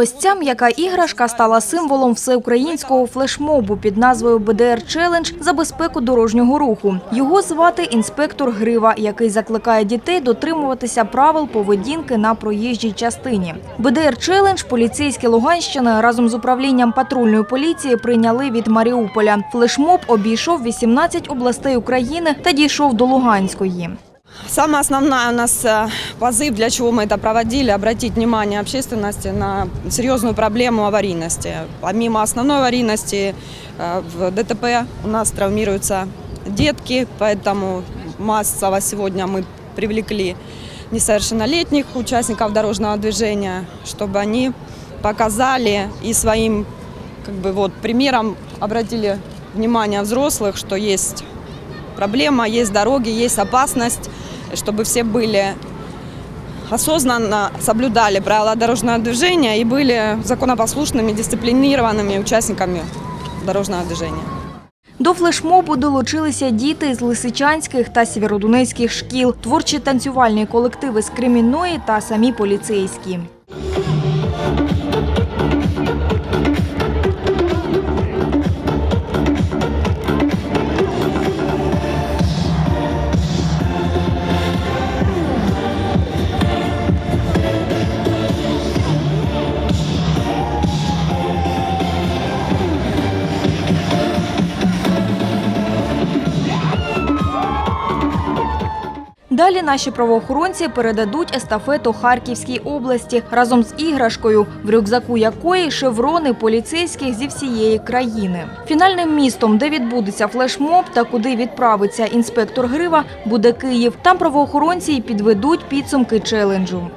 Ось ця м'яка іграшка стала символом всеукраїнського флешмобу під назвою БДР Челендж за безпеку дорожнього руху. Його звати інспектор Грива, який закликає дітей дотримуватися правил поведінки на проїжджій частині. БДР Челендж поліцейські Луганщини разом з управлінням патрульної поліції прийняли від Маріуполя. Флешмоб обійшов 18 областей України та дійшов до Луганської. Самая основная у нас э, позыв, для чего мы это проводили, обратить внимание общественности на серьезную проблему аварийности. Помимо основной аварийности э, в ДТП у нас травмируются детки, поэтому массово сегодня мы привлекли несовершеннолетних участников дорожного движения, чтобы они показали и своим как бы, вот, примером обратили внимание взрослых, что есть проблема, есть дороги, есть опасность, чтобы все были осознанно соблюдали правила дорожного движения и были законопослушными, дисциплинированными участниками дорожного движения. До флешмобу долучилися діти з лисичанських та сєвєродонецьких шкіл, творчі танцювальні колективи з Кремінної та самі поліцейські. Далі наші правоохоронці передадуть естафету Харківській області разом з іграшкою, в рюкзаку якої шеврони поліцейських зі всієї країни. Фінальним містом, де відбудеться флешмоб та куди відправиться інспектор Грива, буде Київ. Там правоохоронці й підведуть підсумки челенджу.